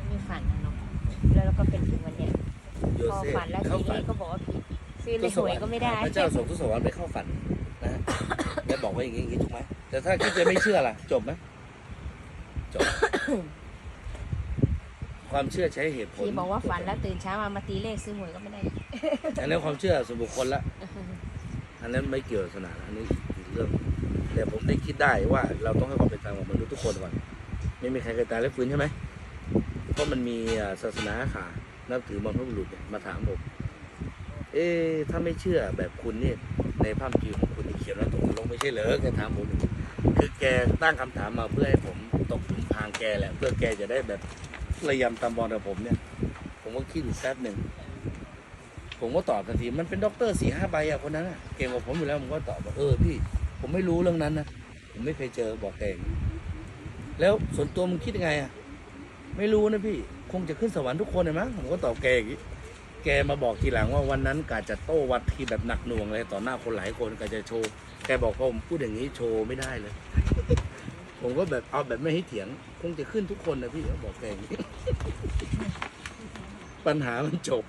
ฟไม่ฝันนะเนาะแล้วเราก็เป็นถึงวันเนี้ยโยพอเซฟฝันแล้วเข้าทีฝันนี้ก็บอกว่าผิดซื้อในหวยก็ไม่ได้ พระเจ้าส่งทุกสวรรค์ไปเข้าฝันนะแล้วบอกว่าอย่างนี้อย่างนี้ถูกไหมแต่ถ้าคิดจะไม่เชื่อล่ะ จบไหมจบ ความเชื่อใช้เหตุผลที่บอกว่าฝันแล้วตื่นเช้ามามาตีเลขซื้อหวยก็ไม่ได้ อันนั้นความเชื่อส่วนบุคคลละ อันนั้นไม่เกี่ยวกับศาสนาอันนี้อีกเรื่อง แต่ผมได้คิดได้ว่าเราต้องให้ความเป็นธรรมกับมนุษย์ทุกคนก่อน ไม่มีใครเคยตายแล้วฟื้นใช่ไหม เพราะมันมีศาสนาขานับถือบรรพบุรุษเนี่ยมาถามผม เอ๊ถ้าไม่เชื่อแบบคุณเนี่ยในภาพจีของคุณนี่เขียนว่าตกนรกไม่ใช่เหรอแกถามผมคือแกตั้งคำถามมาเพื่อให้ผมตกหลุมพรางแกแหละ เพื่อแกจะได้แบบระยำตามบอลกับผมเนี่ย ผมก็คิดอยู่แป๊บหนึ่งผมก็ตอบทันทีมันเป็นด็อกเตอร์สี่ห้าใบอะคนนั้นอะเก่งกว่าผมอยู่แล้วผมก็ตอบว่าเออพี่ ผมไม่รู้เรื่องนั้นนะผมไม่เคยเจอบอกแกแล้วส่วนตัวมึงคิดยังไงอะ ไม่รู้นะพี่ คงจะขึ้นสวรรค์ทุกคนเลยมั้งผมก็ตอบแกอย่างนี้แกมาบอกทีหลังว่าวันนั้นกาจะโต้วัดทีแบบหนักหน่วงเลยต่อหน้าคนหลายคนกาจะโชว์แกบอกว่าผมพูดอย่างนี้โชว์ไม่ได้เลย ผมก็แบบเอาแบบไม่ให้เถียง คงจะขึ้นทุกคนนะพี่เขาบอกแกอย่างนี้ ปัญหามันจบ